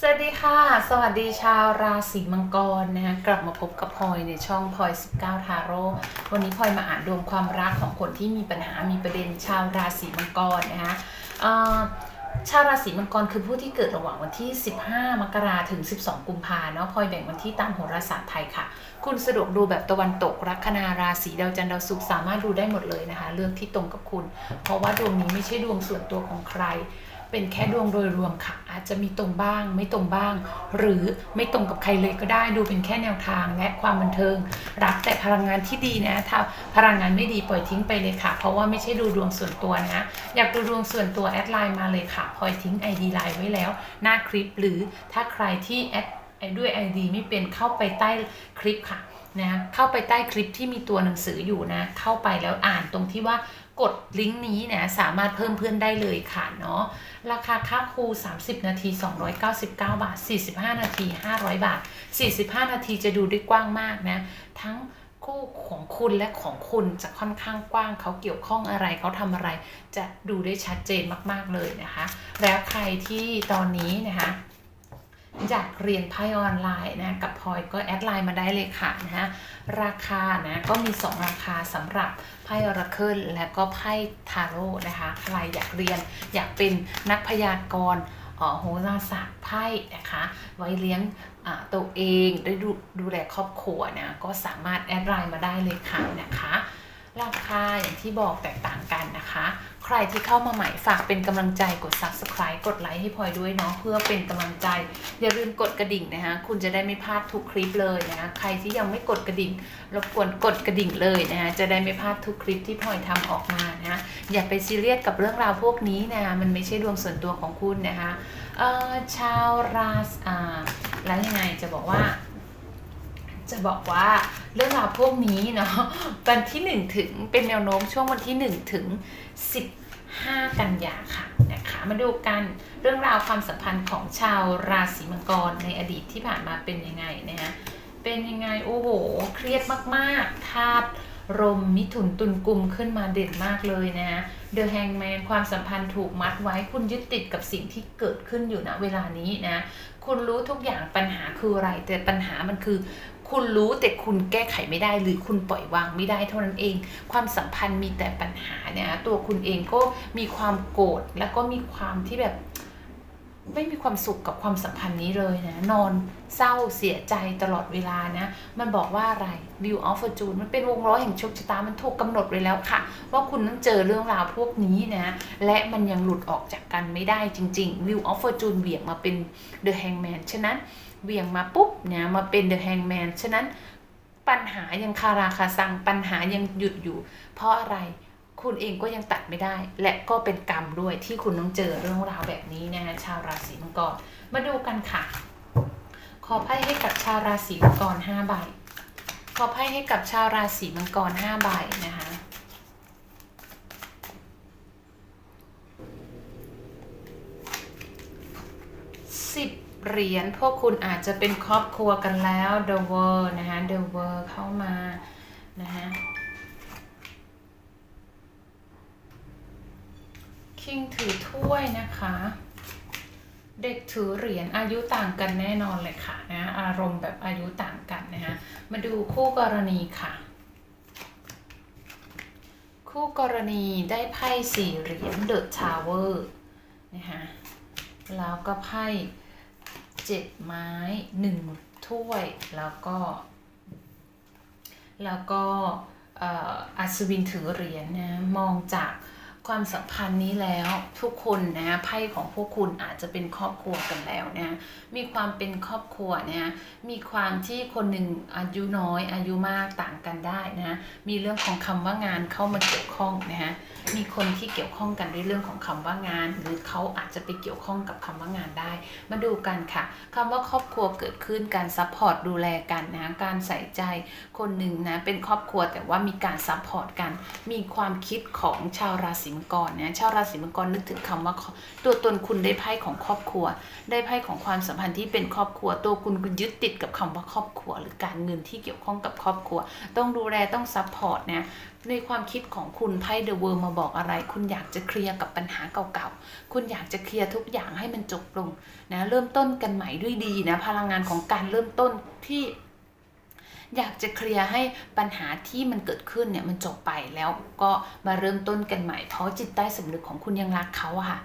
สวัสดีค่ะ สวัสดีชาวราศีมังกรนะคะกลับมาพบกับพลอยในช่องพลอย 19 ทาโร่วันนี้พลอยมาอ่านดวงความรักของคนที่มีปัญหามีประเด็นชาวราศีมังกรนะคะชาวราศีมังกรคือผู้ที่เกิดระหว่างวันที่ 15 มกราถึง 12 กุมภาเนาะพลอยแบ่งวันที่ตามโหราศาสตร์ไทยค่ะ คุณสะดวกดูแบบตะวันตกลัคนาราศีดาวจันทร์ดาวศุกร์สามารถดูได้หมดเลยนะคะเรื่องที่ตรงกับคุณ เพราะว่าดวงนี้ไม่ใช่ดวงส่วนตัวของใคร เป็นแค่ดวงโดยรวมค่ะ อาจจะมีตรงบ้างไม่ตรงบ้าง หรือไม่ตรงกับใครเลยก็ได้ดูเป็นแค่แนวทางและความบันเทิง รักแต่พลังงานที่ดีนะ ถ้าพลังงานไม่ดีปล่อยทิ้งไปเลยค่ะ เพราะว่าไม่ใช่ดูดวงส่วนตัวนะ อยากดูดวงส่วนตัวแอดไลน์มาเลยค่ะพลอยทิ้ง ID ไลน์ไว้แล้ว หน้าคลิปหรือถ้าใครที่แอดด้วย ID ไม่เป็นเข้าไปใต้คลิปค่ะนะเข้าไปใต้คลิปที่มีตัวหนังสืออยู่นะ เข้าไปแล้วอ่านตรงที่ว่ากดลิงก์นี้นะสามารถเพิ่มเพื่อนได้เลยค่ะเนาะ ราคาค่าครู 30 นาที 299 บาท 45 นาที 500 บาท 45 นาทีจะดูได้กว้างมากนะ ทั้งคู่ของคุณและของคุณจะค่อนข้างกว้าง เขาเกี่ยวข้องอะไรเขาทำอะไร จะดูได้ชัดเจนมาก ๆ เลยนะคะ แล้วใครที่ตอนนี้นะคะ อยากเรียนไพ่ออนไลน์นะกับพลอยก็แอดไลน์มาได้เลยค่ะนะฮะราคานะก็มี 2 ราคาสำหรับไพ่อราเคิลและก็ไพ่ทาโร่นะคะใครอยากเรียนอยากเป็นนักพยากรณ์โหราศาสตร์ไพ่นะคะ ไว้เลี้ยงตัวเองได้ดูดูแลครอบครัวนะก็สามารถแอดไลน์มาได้เลยค่ะนะคะ ราคาอย่างที่บอกแตกต่างกันนะคะ ใครที่เข้ามาใหม่ฝากเป็นกำลังใจกด subscribe กดไลค์ให้พลอยด้วยเนาะเพื่อเป็นกำลังใจ อย่าลืมกดกระดิ่งนะคะ คุณจะได้ไม่พลาดทุกคลิปเลยนะคะใครที่ยังไม่กดกระดิ่งรบกวนกดกระดิ่งเลยนะคะจะได้ไม่พลาดทุกคลิปที่พลอยทำออกมานะคะอย่าไปซีเรียสกับเรื่องราวพวกนี้นะคะมันไม่ใช่ดวงส่วนตัวของคุณนะคะเอ่อชาวราศอ่าแล้วยังไงจะบอกว่า จะบอกว่า เรื่องราวพวกนี้เนาะวันที่ 1 ถึงเป็นแนวโน้มช่วงวันที่ 1 ถึง 15 กันยาค่ะนะคะมาดูกันเรื่องราวความสัมพันธ์ของชาวราศีมังกรในอดีตที่ผ่านมาเป็นยังไงนะฮะเป็นยังไงโอ้โห เครียดมากๆธาตุลมมิถุนตุลกุมขึ้นมาเด่นมากเลยนะฮะเดอะแฮงแมนความสัมพันธ์ถูกมัดไว้คุณยึดติดกับสิ่งที่เกิดขึ้นอยู่ณเวลานี้นะ คุณรู้ทุกอย่างปัญหาคืออะไร แต่ปัญหามันคือ คุณรู้แต่คุณแก้ไขไม่ได้หรือคุณปล่อยวางไม่ได้เท่านั้นเอง ความสัมพันธ์มีแต่ปัญหาเนี่ยตัวคุณเองก็มีความโกรธแล้วก็มีความที่แบบ ไม่มีความสุขกับความสัมพันธ์นี้เลยนะ นอนเศร้าเสียใจตลอดเวลานะ มันบอกว่าอะไร View of Fortune มันเป็นวงล้อแห่งโชคชะตา มันถูกกำหนดไว้แล้วค่ะ ว่าคุณต้องเจอเรื่องราวพวกนี้นะ และมันยังหลุดออกจากกันไม่ได้จริง ๆ View of Fortune เบี่ยงมาเป็น The Hangman ฉะนั้น เบี่ยงมาปุ๊บเนี่ยมาเป็น The Hangman ฉะนั้นปัญหายังคาราคาซังปัญหายังหยุดอยู่ เพราะอะไรคุณเองก็ยังตัดไม่ได้ และก็เป็นกรรมด้วยที่คุณต้องเจอเรื่องราวแบบนี้นะฮะชาวราศีมังกรมาดูกันค่ะ ขอไพ่ให้กับชาวราศีมังกร5ใบขอไพ่ให้กับชาวราศีมังกร5ใบนะคะสิบ เหรียญพวกคุณอาจจะเป็นครอบครัวกันแล้ว The World นะคะ The World เข้ามานะคะ คิงถือถ้วยนะคะ เด็กถือเหรียญอายุต่างกันแน่นอนเลยค่ะนะอารมณ์แบบอายุต่างกันนะคะมาดูคู่กรณีค่ะ คู่กรณีได้ไพ่สี่เหรียญเดอะทาวเวอร์นะคะแล้วก็ไพ่ เจ็ดไม้หนึ่งถ้วย แล้วก็ แล้วก็อัศวินถือเหรียญนะมองจาก ความสัมพันธ์นี้แล้วทุกคนนะไพ่ของพวกคุณอาจจะเป็นครอบครัวกันแล้วนะมีความเป็นครอบครัวนะมีความที่คนหนึ่งอายุน้อยอายุมากต่างกันได้นะมีเรื่องของคำว่างานเข้ามาเกี่ยวข้องนะฮะมีคนที่เกี่ยวข้องกันด้วยเรื่องของคำว่างาน หรือเขาอาจจะไปเกี่ยวข้องกับคำว่างานได้ มาดูกันค่ะคำว่าครอบครัวเกิดขึ้นการซัพพอร์ตดูแลกันนะการใส่ใจคนหนึ่งนะเป็นครอบครัวแต่ว่ามีการซัพพอร์ตกัน มีความคิดของชาวราศีมังกรนะชาวราศีมังกรนึกถึงคำว่าตัวตนคุณได้ไพ่ของครอบครัว ได้ไพ่ของความสัมพันธ์ที่เป็นครอบครัว ตัวคุณคุณยึดติดกับคำว่าครอบครัว หรือการเงินที่เกี่ยวข้องกับครอบครัว ต้องดูแลต้องซัพพอร์ตนะในความคิดของคุณไพ่เดอะเวิร์มาบอกอะไร คุณอยากจะเคลียร์กับปัญหาเก่าๆ คุณอยากจะเคลียร์ทุกอย่างให้มันจบลงนะเริ่มต้นกันใหม่ด้วยดีนะพลังงานของการเริ่มต้นที่ อยากจะเคลียร์ให้ปัญหาที่มันเกิดขึ้นเนี่ยมันจบไปแล้วก็มาเริ่มต้นกันใหม่เพราะจิตใต้สำนึกของคุณยังรักเขาอะค่ะ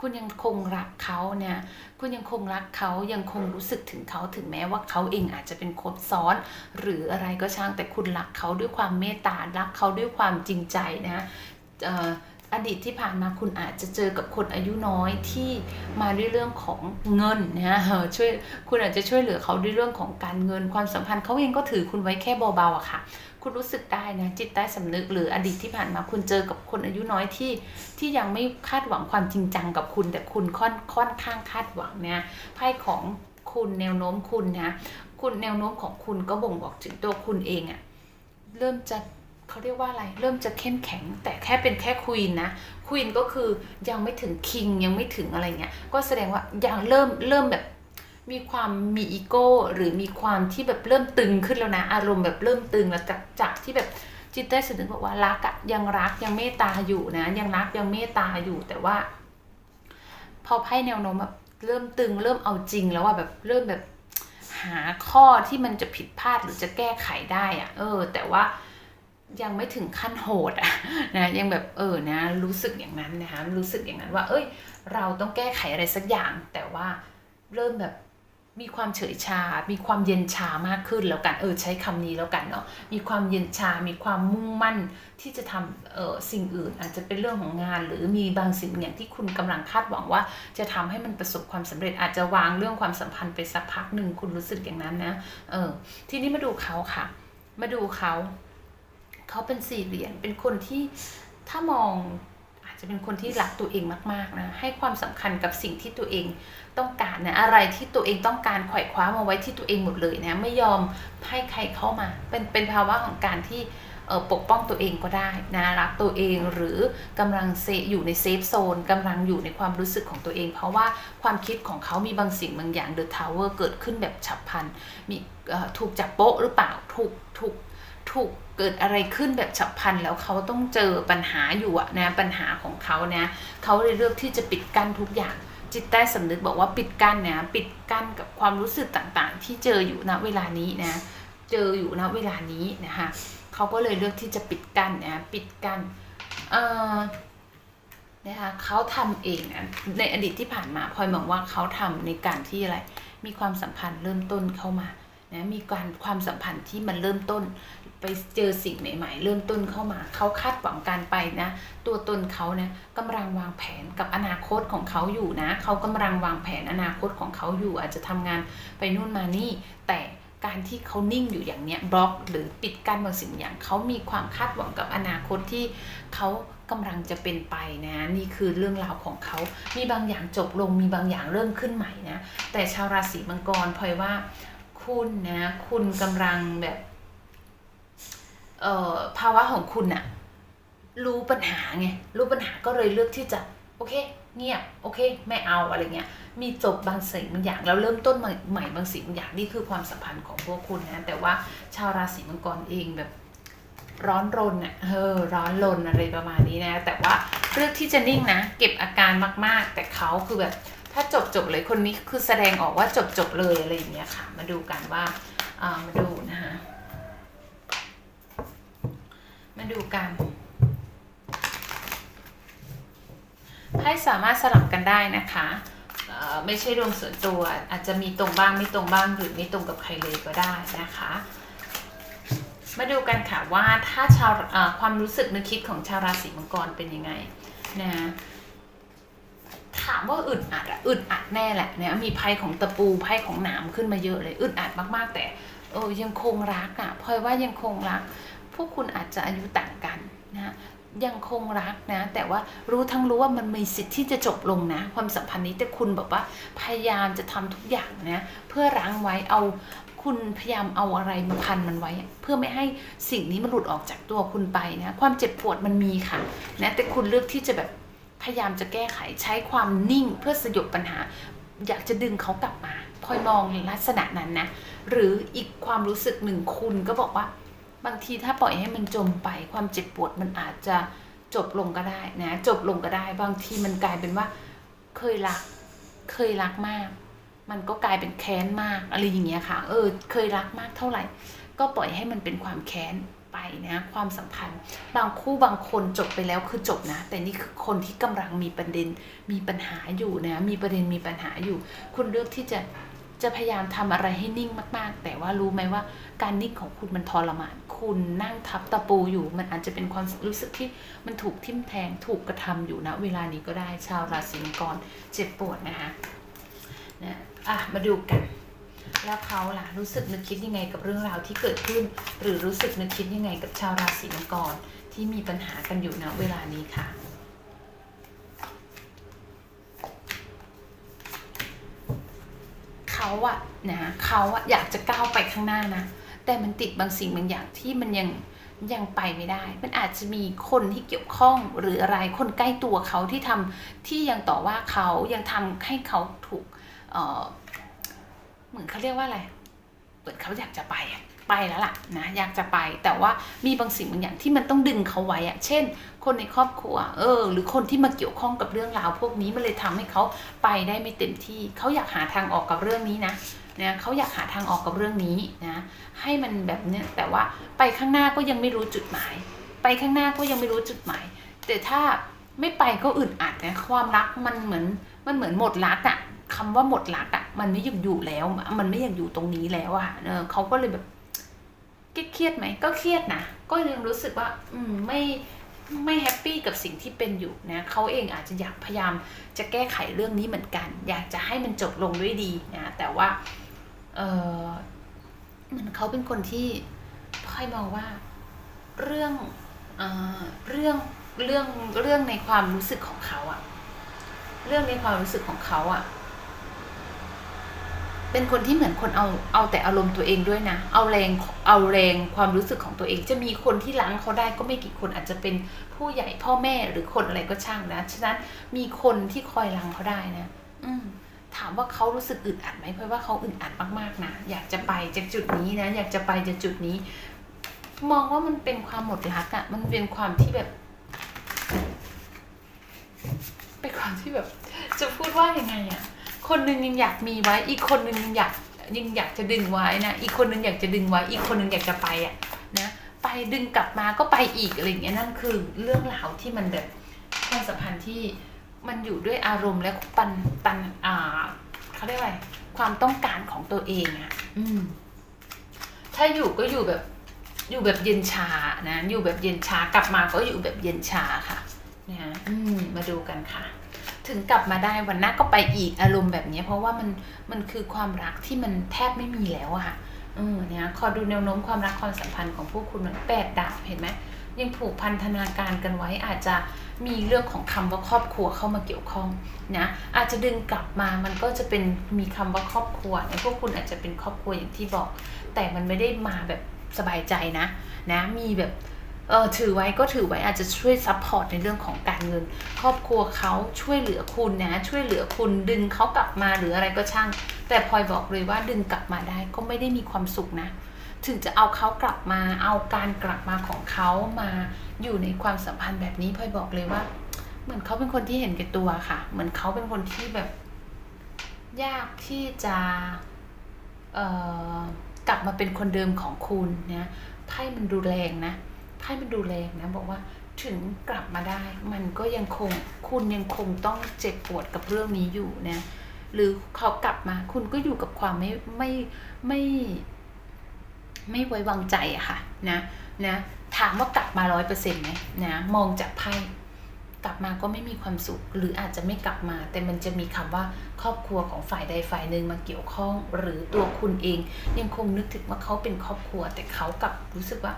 คุณยังคงรักเขาเนี่ย คุณยังคงรักเขายังคงรู้สึกถึงเขาถึงแม้ว่าเขาเองอาจจะเป็นคบซ้อน หรืออะไรก็ช่างแต่คุณรักเขาด้วยความเมตตารักเขาด้วยความจริงใจนะเอดีตที่ผ่านมาคุณอาจจะเจอกับคนอายุน้อยที่มาด้วยเรื่องของเงินนะเออช่วยคุณอาจจะช่วยเหลือเขาด้วยเรื่องของการเงินความสัมพันธ์เขาเองก็ถือคุณไว้แค่เบาๆอะค่ะ คุณรู้สึกได้นะจิตใต้สำนึกหรืออดีตที่ผ่านมาคุณเจอกับคนอายุน้อยที่ที่ยังไม่คาดหวังความจริงจังกับคุณ แต่คุณค่อนค่อนข้างคาดหวังเนี่ยไพ่ของคุณแนวโน้มคุณนะคุณแนวโน้มของคุณก็บ่งบอกถึงตัวคุณเองอะเริ่มจะ เขาเรียกว่าอะไรเริ่มจะเข้มแข็ง แต่แค่เป็นแค่ควีนนะควีนก็คือยังไม่ถึงคิงยังไม่ถึงอะไรเงี้ยก็แสดงว่ายังเริ่มเริ่มแบบมีความมีอีโก้หรือมีความที่แบบเริ่มตึงขึ้นแล้วนะ อารมณ์แบบเริ่มตึงแล้วจากจากที่แบบจิตใต้สำนึกบอกว่ารักอะยังรักยังเมตตาอยู่นะ ยังรักยังเมตตาอยู่แต่ว่า พอไพ่แนวโน้มแบบเริ่มตึง เริ่มเอาจริงแล้วว่าแบบเริ่มแบบหาข้อที่มันจะผิดพลาดหรือจะแก้ไขได้อะเออ แต่ว่า ยังไม่ถึงขั้นโหดอะนะยังแบบเออนะ รู้สึกอย่างนั้นนะคะรู้สึกอย่างนั้นว่า เอ้ย เราต้องแก้ไขอะไรสักอย่าง แต่ว่าเริ่มแบบมีความเฉยชา มีความเย็นชามากขึ้นแล้วกันเออใช้คำนี้แล้วกันเนาะมีความเย็นชา มีความมุ่งมั่นที่จะทำเออสิ่งอื่น อาจจะเป็นเรื่องของงาน หรือมีบางสิ่งอย่างที่คุณกำลังคาดหวังว่า จะทำให้มันประสบความสำเร็จอาจจะวางเรื่องความสัมพันธ์ไปสักพักหนึ่งคุณรู้สึกอย่างนั้นนะเออทีนี้มาดูเขาค่ะ มาดูเขา เขาเป็นสี่เหรียญเป็นคนที่ถ้ามองอาจจะเป็นคนที่รักตัวเองมากๆนะให้ความสำคัญกับสิ่งที่ตัวเองต้องการนะอะไรที่ตัวเองต้องการไขว่คว้ามาไว้ที่ตัวเองหมดเลยนะไม่ยอมให้ใครเข้ามา เป็นเป็นภาวะของการที่ปกป้องตัวเองก็ได้นะรักตัวเองหรือกำลังเซอยู่ในเซฟโซนกำลังอยู่ในความรู้สึกของตัวเอง เพราะว่าความคิดของเขามีบางสิ่งบางอย่างเดอะทาวเวอร์เกิดขึ้นแบบฉับพลันมีถูกจับโป๊ะหรือเปล่าถูกถูก ถูกเกิดอะไรขึ้นแบบฉับพลันแล้วเขาต้องเจอปัญหาอยู่อะนะปัญหาของเขาเนี่ยเขาเลยเลือกที่จะปิดกั้นทุกอย่างจิตใต้สำนึกบอกว่าปิดกั้นเนี่ยปิดกั้นกับความรู้สึกต่างๆ ที่เจออยู่ณเวลานี้นะเจออยู่ณเวลานี้นะคะเขาก็เลยเลือกที่จะปิดกั้นนะปิดกั้นเอ่อนะคะเขาทำเองนะในอดีตที่ผ่านมาพลอยมองว่าเขาทำในการที่อะไรมีความสัมพันธ์เริ่มต้นเข้ามา นะมีการความสัมพันธ์ที่มันเริ่มต้นไปเจอสิ่งใหม่ ๆ เริ่มต้นเข้ามาเขาคาดหวังการไปนะ ตัวตนเขาเนี่ยกำลังวางแผนกับอนาคตของเขาอยู่นะเขากำลังวางแผนอนาคตของเขาอยู่ อาจจะทำงานไปนู่นมานี่ แต่การที่เขานิ่งอยู่อย่างเนี้ยบล็อกหรือปิดกั้นบางสิ่งอย่างเขามีความคาดหวังกับอนาคตที่เขากำลังจะเป็นไปนะนี่คือเรื่องราวของเขามีบางอย่างจบลงมีบางอย่างเริ่มขึ้นใหม่นะแต่ชาวราศีมังกรพลอยว่า คุณนะ คุณกำลังแบบ เอ่อภาวะของคุณอะรู้ปัญหาไงรู้ปัญหาก็เลยเลือกที่จะ โอเค เงียบโอเค ไม่เอาอะไรเงี้ย มีจบบางสิ่งบางอย่างแล้วเริ่มต้นใหม่ใหม่บางสิ่งบางอย่างนี่คือความสัมพันธ์ของพวกคุณนะ แต่ว่าชาวราศีมังกรเองแบบร้อนรนอะเออร้อนรนอะไรประมาณนี้นะ แต่ว่าเลือกที่จะนิ่งนะ เก็บอาการมาก ๆ แต่เขาคือแบบ ถ้าจบจบเลยคนนี้คือแสดงออกว่าจบจบเลยอะไรอย่างเงี้ยค่ะ มาดูกันว่าอ่ามาดูนะคะมาดูกันไพ่สามารถสลับกันได้นะคะไม่ใช่ดวงส่วนตัว อาจจะมีตรงบ้างไม่ตรงบ้างหรือไม่ตรงกับใครเลยก็ได้นะคะ มาดูกันค่ะว่าถ้าชาวความรู้สึกนึกคิดของชาวราศีมังกรเป็นยังไงนะ ถามว่าอึดอัดอะอึดอัดแน่แหละเนี่ยมีไพ่ของตะปูไพ่ของหนามขึ้นมาเยอะเลยอึดอัดมากๆ แต่เออยังคงรักอะพลอยว่ายังคงรัก พวกคุณอาจจะอายุต่างกันนะยังคงรักนะ แต่ว่ารู้ทั้งรู้ว่ามันมีสิทธิ์ที่จะจบลงนะ ความสัมพันธ์นี้แต่คุณแบบว่าพยายามจะทำทุกอย่างนะ เพื่อรั้งไว้เอาคุณพยายามเอาอะไรมาพันมันไว้ เพื่อไม่ให้สิ่งนี้มันหลุดออกจากตัวคุณไปนะ ความเจ็บปวดมันมีค่ะนะแต่คุณเลือกที่จะแบบ พยายามจะแก้ไขใช้ความนิ่งเพื่อสยบปัญหา อยากจะดึงเขากลับมาพลอยมองลักษณะนั้นนะ หรืออีกความรู้สึกหนึ่งคุณก็บอกว่า บางทีถ้าปล่อยให้มันจมไป ความเจ็บปวดมันอาจจะจบลงก็ได้นะ จบลงก็ได้ บางทีมันกลายเป็นว่า เคยรัก เคยรักมาก มันก็กลายเป็นแค้นมากอะไรอย่างเงี้ยค่ะ เออ เคยรักมากเท่าไหร่ ก็ปล่อยให้มันเป็นความแค้น ไปนะความสัมพันธ์ บางคู่บางคนจบไปแล้วคือจบนะ แต่นี่คือคนที่กำลังมีประเด็นมีปัญหาอยู่นะ มีประเด็นมีปัญหาอยู่ คุณเลือกที่จะจะพยายามทำอะไรให้นิ่งมาก ๆ แต่ว่ารู้ไหมว่าการนิ่งของคุณมันทรมาน คุณนั่งทับตะปูอยู่ มันอาจจะเป็นความรู้สึกที่มันถูกทิ่มแทงถูกกระทำอยู่นะ เวลานี้ก็ได้ชาวราศีมังกรเจ็บปวดนะคะนะอะมาดูกัน แล้วเขาล่ะรู้สึกนึกคิดยังไงกับเรื่องราวที่เกิดขึ้น หรือรู้สึกนึกคิดยังไงกับชาวราศีมังกรที่มีปัญหากันอยู่นะเวลานี้ค่ะ เขาอะนะเขาอะอยากจะก้าวไปข้างหน้านะ แต่มันติดบางสิ่งบางอย่างที่มันยังยังไปไม่ได้ มันอาจจะมีคนที่เกี่ยวข้องหรืออะไรคนใกล้ตัวเขาที่ทำที่ยังต่อว่าเขายังทำให้เขาถูกเอ่อ เหมือนเขาเรียกว่าอะไรเหมือนเขาอยากจะไปอะไปแล้วล่ะนะอยากจะไปแต่ว่ามีบางสิ่งบางอย่างที่มันต้องดึงเขาไว้อะเช่น คนในครอบครัว เออ หรือคนที่มาเกี่ยวข้องกับเรื่องราว พวกนี้มันเลยทำให้เขาไปได้ไม่เต็มที่เขาอยากหาทางออกกับเรื่องนี้นะนะเขาอยากหาทางออกกับเรื่องนี้นะให้มันแบบเนี้ยแต่ว่าไปข้างหน้าก็ยังไม่รู้จุดหมาย ไปข้างหน้าก็ยังไม่รู้จุดหมาย แต่ถ้าไม่ไปก็อึดอัดนะความรักมันเหมือนมันเหมือนหมดรักอะ คำว่าหมดรักอะมันไม่ยังอยู่แล้ว มันไม่ยังอยู่ตรงนี้แล้วอะเออเขาก็เลยแบบเครียดไหมก็เครียดนะก็ยังรู้สึกว่า อืมไม่ไม่แฮปปี้กับสิ่งที่เป็นอยู่นะเขาเองอาจจะอยากพยายามจะแก้ไขเรื่องนี้เหมือนกัน อยากจะให้มันจบลงด้วยดีนะแต่ว่าเออเหมือนเขาเป็นคนที่พ่อยมองว่าเรื่องเออเรื่องเรื่องเรื่องในความรู้สึกของเขาอะเรื่องในความรู้สึกของเขาอะ เป็นคนที่เหมือนคนเอาเอาแต่อารมณ์ตัวเองด้วยนะ เอาแรงเอาแรงความรู้สึกของตัวเอง จะมีคนที่ล้างเขาได้ก็ไม่กี่คนอาจจะเป็นผู้ใหญ่พ่อแม่หรือคนอะไรก็ช่างนะ ฉะนั้นมีคนที่คอยล้างเขาได้นะ อืมถามว่าเขารู้สึกอึดอัดไหมเพราะว่าเขาอึดอัดมากๆนะอยากจะไปจากจุดนี้นะ อยากจะไปจากจุดนี้ มองว่ามันเป็นความหมดรักอะมันเป็นความที่แบบเป็นความที่แบบ จะพูดว่ายังไงอะ คนหนึ่งยังอยากมีไว้ อีกคนหนึ่งยังอยากยังอยากจะดึงไว้นะ อีกคนหนึ่งอยากจะดึงไว้ อีกคนหนึ่งอยากจะไปอะนะ ไปดึงกลับมาก็ไปอีกอะไรอย่างเงี้ยนั่นคือเรื่องราวที่มันแบบความสัมพันธ์ที่มันอยู่ด้วยอารมณ์และปันปันอ่าเขาเรียกว่าความต้องการของตัวเองอะ อืม ถ้าอยู่ก็อยู่แบบ อยู่แบบเย็นชานะ อยู่แบบเย็นชากลับมาก็อยู่แบบเย็นชาค่ะนะฮะมมาดูกันค่ะ ถึงกลับมาได้วันหน้าก็ไปอีกอารมณ์แบบนี้ เพราะว่ามันมันคือความรักที่มันแทบไม่มีแล้วอะค่ะเออเนี่ยขอดูแนวโน้มความรักความสัมพันธ์ของพวกคุณหน่อยแปดดาบเห็นไหมยังผูกพันธนาการกันไว้อาจจะมีเรื่องของคำว่าครอบครัวเข้ามาเกี่ยวข้องนะอาจจะดึงกลับมามันก็จะเป็นมีคำว่าครอบครัวเนี่ยพวกคุณอาจจะเป็นครอบครัวอย่างที่บอก แต่มันไม่ได้มาแบบสบายใจนะนะมีแบบ เออถือไว้ก็ถือไว้อาจจะช่วยซัพพอร์ตในเรื่องของการเงิน ครอบครัวเขาช่วยเหลือคุณนะ ช่วยเหลือคุณดึงเขากลับมาหรืออะไรก็ช่าง แต่พลอยบอกเลยว่าดึงกลับมาได้ก็ไม่ได้มีความสุขนะ ถึงจะเอาเขากลับมาเอาการกลับมาของเขามาอยู่ในความสัมพันธ์แบบนี้พลอยบอกเลยว่า เหมือนเขาเป็นคนที่เห็นแก่ตัวค่ะ เหมือนเขาเป็นคนที่แบบ ยากที่จะเอ่อกลับมาเป็นคนเดิมของคุณนะไพ่มันดูแรงนะ ไพ่มันดูแรงนะบอกว่าถึงกลับมาได้ มันก็ยังคงคุณยังคงต้องเจ็บปวดกับเรื่องนี้อยู่นะหรือเขากลับมาคุณก็อยู่กับความไม่ไม่ไม่ไม่ไว้วางใจอะค่ะนะนะถามว่ากลับมาร้อยเปอร์เซ็นต์ไหมนะมองจากไพ่กลับมาก็ไม่มีความสุข หรืออาจจะไม่กลับมา แต่มันจะมีคำว่าครอบครัวของฝ่ายใดฝ่ายหนึ่งมาเกี่ยวข้อง หรือตัวคุณเองยังคงนึกถึงว่าเขาเป็นครอบครัว แต่เขากลับรู้สึกว่า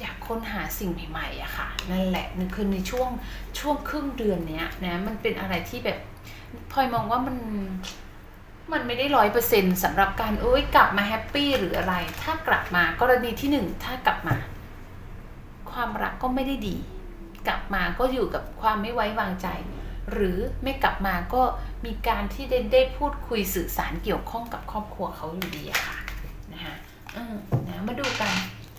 อยากค้นหาสิ่งใหม่ๆอะค่ะ นั่นแหละนี่คือในช่วงช่วงครึ่งเดือนเนี้ยนะมันเป็นอะไรที่แบบพลอยมองว่ามันมันไม่ได้ร้อยเปอร์เซ็นต์สำหรับการเอ้ยกลับมาแฮปปี้หรืออะไร ถ้ากลับมากรณีที่หนึ่งถ้ากลับมา ความรักก็ไม่ได้ดี กลับมาก็อยู่กับความไม่ไว้วางใจ หรือไม่กลับมาก็มีการที่ได้ได้พูดคุยสื่อสารเกี่ยวข้องกับครอบครัวเขาอยู่ดีอะค่ะนะคะอืมนะมาดูกัน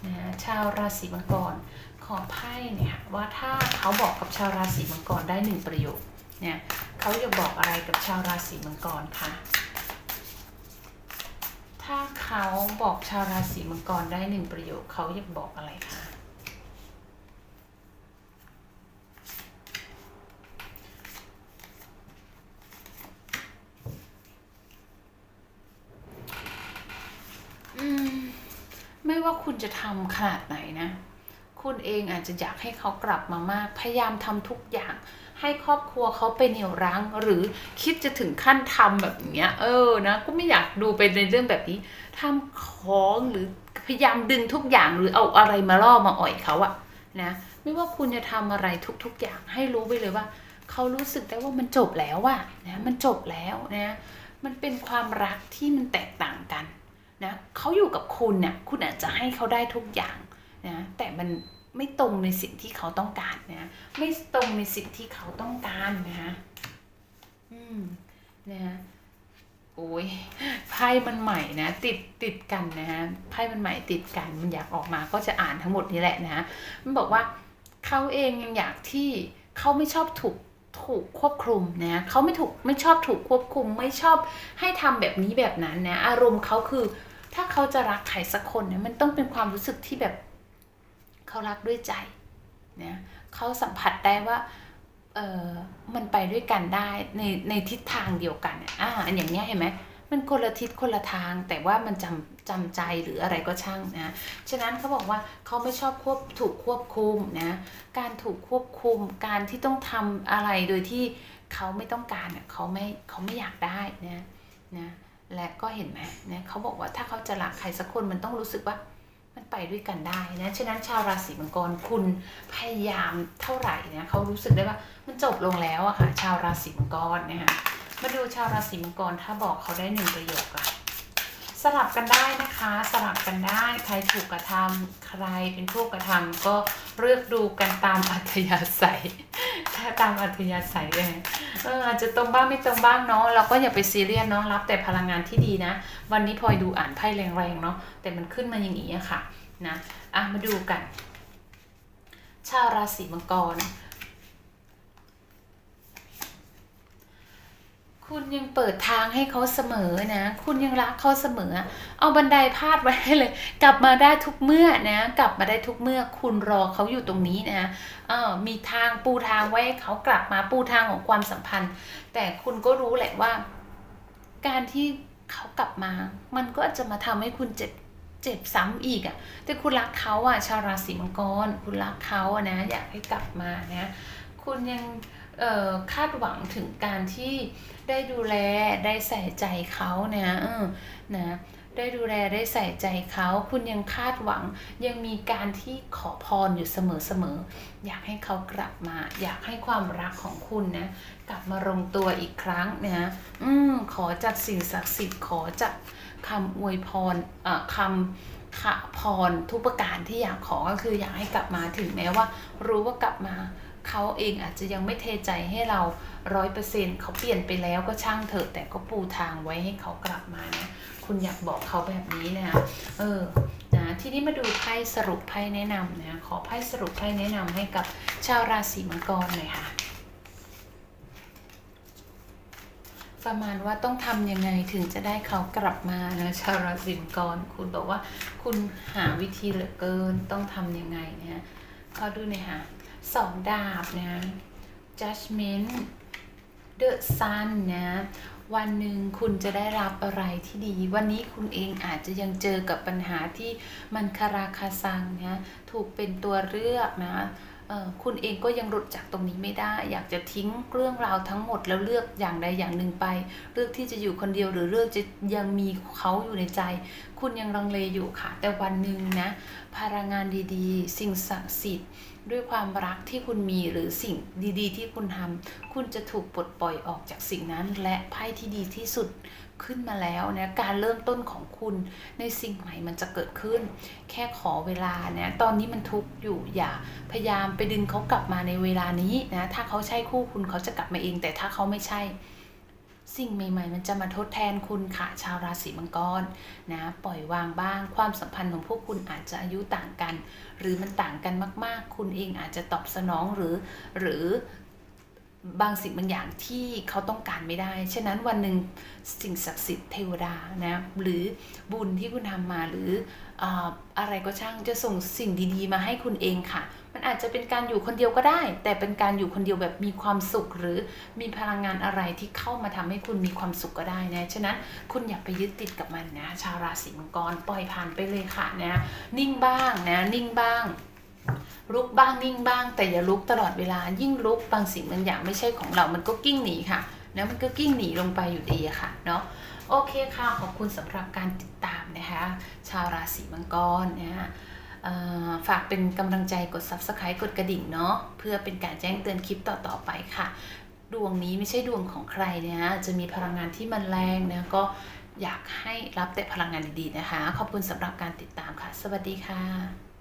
นะชาวราศีมังกรขอไพ่เนี่ยว่าถ้าเขาบอกกับชาวราศีมังกรได้หนึ่งประโยคเนี่ยเขาจะบอกอะไรกับชาวราศีมังกรคะถ้าเขาบอกชาวราศีมังกรได้หนึ่งประโยคเขาจะบอกอะไรคะ อืมไม่ว่า คุณจะทำขนาดไหนนะ คุณเองอาจจะอยากให้เขากลับมามาก พยายามทำทุกอย่าง ให้ครอบครัวเขาไปเหนี่ยวรั้ง หรือคิดจะถึงขั้นทำแบบเนี้ย เออนะก็ไม่อยากดูไปในเรื่องแบบนี้ทำของหรือพยายามดึงทุกอย่างหรือเอาอะไรมาล่อมาอ่อยเขาอะนะไม่ว่าคุณจะทำอะไรทุก ๆ อย่างให้รู้ไปเลยว่า เขารู้สึกได้ว่ามันจบแล้วอะนะมันจบแล้วนะมันเป็นความรักที่มันแตกต่างกัน นะเขาอยู่กับคุณเนี่ยคุณอาจจะให้เขาได้ทุกอย่างนะแต่มันไม่ตรงในสิ่งที่เขาต้องการนะไม่ตรงในสิ่งที่เขาต้องการนะฮะอืมนะโอ้ยไพ่มันใหม่นะ ติดติดกันนะฮะไพ่มันใหม่ติดกันมันอยากออกมาก็จะอ่านทั้งหมดนี้แหละนะมันบอกว่าเขาเองยังอยากที่เขาไม่ชอบถูกถูกควบคุมนะเขาไม่ถูกไม่ชอบถูกควบคุม ไม่ชอบให้ทำแบบนี้แบบนั้นนะอารมณ์เขาคือ ถ้าเขาจะรักใครสักคนเนี่ยมันต้องเป็นความรู้สึกที่แบบเขารักด้วยใจเนี่ยเขาสัมผัสได้ว่าเออมันไปด้วยกันได้ในในทิศทางเดียวกันเนี่ยอ่าอันอย่างเนี้ยเห็นไหมมันคนละทิศคนละทาง แต่ว่ามันจำจำใจหรืออะไรก็ช่างนะฉะนั้นเขาบอกว่าเขาไม่ชอบควบถูกควบคุมนะการถูกควบคุมการที่ต้องทำอะไรโดยที่เขาไม่ต้องการเนี่ยเขาไม่เขาไม่อยากได้นะนะ และก็เห็นไหมเนี่ยเขาบอกว่าถ้าเขาจะรักใครสักคนมันต้องรู้สึกว่ามันไปด้วยกันได้นะฉะนั้นชาวราศีมังกรคุณพยายามเท่าไหร่เนี่ยเขารู้สึกได้ว่ามันจบลงแล้วอะค่ะ ชาวราศีมังกรนะคะมาดูชาวราศีมังกรถ้าบอกเขาได้หนึ่งประโยคอะสลับกันได้นะคะ สลับกันได้ใครถูกกระทำใครเป็นผู้กระทำก็เลือกดูกันตามอัธยาศัย ตามอัธยาศัยเลยเอออาจจะตรงบ้างไม่ตรงบ้างเนาะเราก็อย่าไปซีเรียสเนาะรับแต่พลังงานที่ดีนะ วันนี้พลอยดูอ่านไพ่แรงๆเนาะแต่มันขึ้นมาอย่างนี้ค่ะนะอะมาดูกัน ชาวราศีมังกร คุณยังเปิดทางให้เขาเสมอนะ คุณยังรักเขาเสมอ เอาบันไดพาดไว้เลย กลับมาได้ทุกเมื่อนะ กลับมาได้ทุกเมื่อ คุณรอเขาอยู่ตรงนี้นะเออมีทางปูทางไว้ให้เขากลับมาปูทางของความสัมพันธ์ แต่คุณก็รู้แหละว่า การที่เขากลับมา มันก็จะมาทำให้คุณเจ็บเจ็บซ้ำอีกอะ่ะ แต่คุณรักเขาอะ่ะชาวราศีมังกร คุณรักเขาอะนะ อยากให้กลับมานะ คุณยัง คาดหวังถึงการที่ได้ดูแลได้ใส่ใจเขานะนะได้ดูแลได้ใส่ใจเขา คุณยังคาดหวัง ยังมีการที่ขอพรอยู่เสมอๆ อยากให้เขากลับมา อยากให้ความรักของคุณนะ กลับมาลงตัวอีกครั้งนะอืมขอจากสิ่งศักดิ์สิทธิ์ขอจากคำอวยพรเอ่อคำขะพรทุกประการที่อยากขอก็คืออยากให้กลับมาถึงแม้ว่า รู้ว่ากลับมา เขาเองอาจจะยังไม่เทใจให้เราร้อยเปอร์เซ็นต์เขาเปลี่ยนไปแล้วก็ช่างเถอะ แต่ก็ปูทางไว้ให้เขากลับมานะคุณอยากบอกเขาแบบนี้นะเออนะทีนี้มาดูไพ่สรุปไพ่แนะนำนะขอไพ่สรุปไพ่แนะนำให้กับชาวราศีมังกรหน่อยค่ะประมาณว่าต้องทำยังไงถึงจะได้เขากลับมานะชาวราศีมังกรคุณบอกว่าคุณหาวิธีเหลือเกินต้องทำยังไงนะเขาดูหน่อยค่ะ สองดาบนะ judgment the sun นะ วันหนึ่งคุณจะได้รับอะไรที่ดี วันนี้คุณเองอาจจะยังเจอกับปัญหาที่มันคาราคาซังนะ ถูกเป็นตัวเลือกนะคุณเองก็ยังหลุดจากตรงนี้ไม่ได้ อยากจะทิ้งเรื่องราวทั้งหมดแล้วเลือกอย่างใดอย่างหนึ่งไป เลือกที่จะอยู่คนเดียวหรือเลือกจะยังมีเขาอยู่ในใจ คุณยังลังเลอยู่ค่ะ แต่วันหนึ่งนะ พลังงานดีๆ สิ่งศักดิ์สิทธิ์ ด้วยความรักที่คุณมีหรือสิ่งดีๆ ที่คุณทำคุณจะถูกปลดปล่อยออกจากสิ่งนั้น และไพ่ที่ดีที่สุดขึ้นมาแล้วนะการเริ่มต้นของคุณในสิ่งใหม่มันจะเกิดขึ้น แค่ขอเวลานะตอนนี้มันทุกข์อยู่อย่าพยายามไปดึงเขากลับมาในเวลานี้นะถ้าเขาใช่คู่คุณเขาจะกลับมาเอง แต่ถ้าเขาไม่ใช่ สิ่งใหม่ ๆ มันจะมาทดแทนคุณค่ะชาวราศีมังกรนะปล่อยวางบ้าง ความสัมพันธ์ของพวกคุณอาจจะอายุต่างกัน หรือมันต่างกันมาก ๆ คุณเองอาจจะตอบสนองหรือหรือบางสิ่งบางอย่างที่เขาต้องการไม่ได้ ฉะนั้นวันหนึ่งสิ่งศักดิ์สิทธิ์เทวดานะหรือบุญที่คุณทำมาหรืออ่าอะไรก็ช่างจะส่งสิ่งดีๆ มาให้คุณเองค่ะ มันอาจจะเป็นการอยู่คนเดียวก็ได้ แต่เป็นการอยู่คนเดียวแบบมีความสุข หรือมีพลังงานอะไรที่เข้ามาทำให้คุณมีความสุขก็ได้นะฉะนั้นคุณอย่าไปยึดติดกับมันนะ ชาวราศีมังกรปล่อยผ่านไปเลยค่ะนะนิ่งบ้างนะนิ่งบ้างลุกบ้างนิ่งบ้าง แต่อย่าลุกตลอดเวลายิ่งลุกบางสิ่งบางอย่างไม่ใช่ของเรา มันก็กิ้งหนีค่ะนะมันก็กิ้งหนีลงไปอยู่ดีอะค่ะเนาะโอเคค่ะขอบคุณสำหรับการติดตามนะคะ ชาวราศีมังกรนะฮะ ฝากเป็นกำลังใจกด subscribe กดกระดิ่งเนาะเพื่อเป็นการแจ้งเตือนคลิปต่อๆไปค่ะ ดวงนี้ไม่ใช่ดวงของใครนะฮะจะมีพลังงานที่มันแรงนะก็อยากให้รับแต่พลังงานดีๆนะคะ ขอบคุณสำหรับการติดตามค่ะ สวัสดีค่ะ